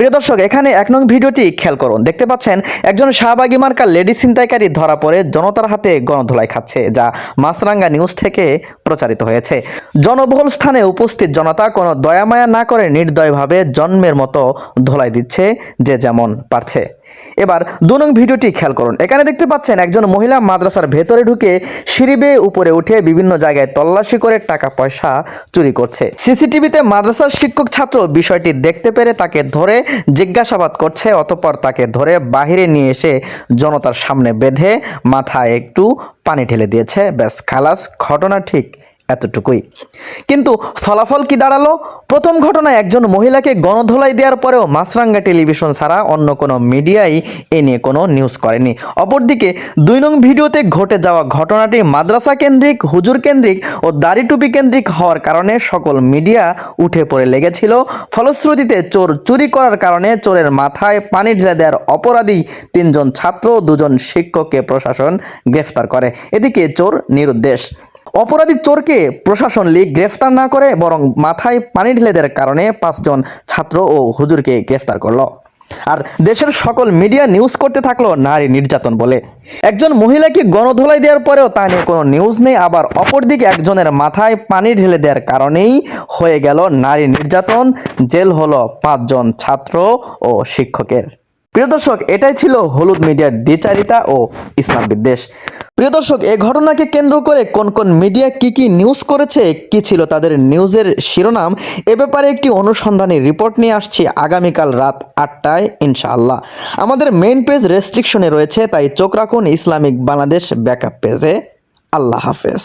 প্রিয় দর্শক, এখানে এক নং ভিডিওটি খেয়াল করুন। দেখতে পাচ্ছেন, একজন শাহবাগী মার্কার লেডি ছিনতাইকারী ধরা পড়ে জনতার হাতে গণধোলাই খাচ্ছে, যা মাছরাঙ্গা নিউজ থেকে প্রচারিত হয়েছে। জনবহুল স্থানে উপস্থিত জনতা কোনো দয়ামায়া না করে নির্দয়ভাবে জন্মের মতো ধোলাই দিচ্ছে যে যেমন পারছে। এবার দু নং ভিডিওটি খেয়াল করুন। এখানে দেখতে পাচ্ছেন একজন মহিলা মাদ্রাসার ভেতরে ঢুকে সিঁড়ি বেয়ে উপরে উঠে বিভিন্ন জায়গায় তল্লাশি করে টাকা পয়সা চুরি করছে। সিসিটিভিতে মাদ্রাসার শিক্ষক ছাত্র বিষয়টি দেখতে পেরে তাকে ধরে জিজ্ঞাসাবাদ করছে, অতঃপর তাকে ধরে বাহিরে নিয়ে এসে জনতার সামনে বেঁধে মাথায় একটু পানি ঢেলে দিয়েছে। ব্যাস, খালাস, ঘটনা ঠিক এতটুকুই। কিন্তু ফলাফল কি দাঁড়াল? প্রথম ঘটনায় একজন মহিলাকে গণধোলাই দেওয়ার পরেও মাছরাঙ্গা টেলিভিশন ছাড়া অন্য কোনো মিডিয়াই এ নিয়ে কোনো নিউজ করেনি। অপরদিকে দুই নং ভিডিওতে ঘটে যাওয়া ঘটনাটি মাদ্রাসা কেন্দ্রিক, হুজুর কেন্দ্রিক ও দাড়ি টুপি কেন্দ্রিক হওয়ার কারণে সকল মিডিয়া উঠে পড়ে লেগেছিল। ফলশ্রুতিতে চোর চুরি করার কারণে চোরের মাথায় পানি ঢেলে দেওয়ার অপরাধী তিনজন ছাত্র, দুজন শিক্ষককে প্রশাসন গ্রেফতার করে। এদিকে চোর নিরুদ্দেশ। অপরাধী চোরকে প্রশাসন লীগ গ্রেফতার না করে বরং মাথায় পানি ঢেলে দেওয়ার কারণে পাঁচজন ছাত্র ও হুজুরকে গ্রেফতার করল। আর দেশের সকল মিডিয়া নিউজ করতে থাকল নারী নির্যাতন বলে। একজন মহিলাকে গণধোলাই দেওয়ার পরেও তা নিয়ে কোনো নিউজ নেই, আবার অপরদিকে একজনের মাথায় পানি ঢেলে দেওয়ার কারণেই হয়ে গেল নারী নির্যাতন, জেল হলো পাঁচজন ছাত্র ও শিক্ষকের। প্রিয় দর্শক, এটাই ছিল হলুদ মিডিয়ার দ্বিচারিতা ও ইসলাম বিদ্বেষ। প্রিয় দর্শক এই ঘটনাকে কেন্দ্র করে কোন কোন মিডিয়া কি কি নিউজ করেছে, কি ছিল তাদের নিউজের শিরোনাম, এ ব্যাপারে একটি অনুসন্ধানী রিপোর্ট নিয়ে আসছি আগামীকাল রাত আটটায়, ইনশাআল্লাহ। আমাদের মেন পেজ রেস্ট্রিকশনে রয়েছে, তাই চোখ রাখুন ইসলামিক বাংলাদেশ ব্যাকআপ পেজে আল্লাহ হাফেজ।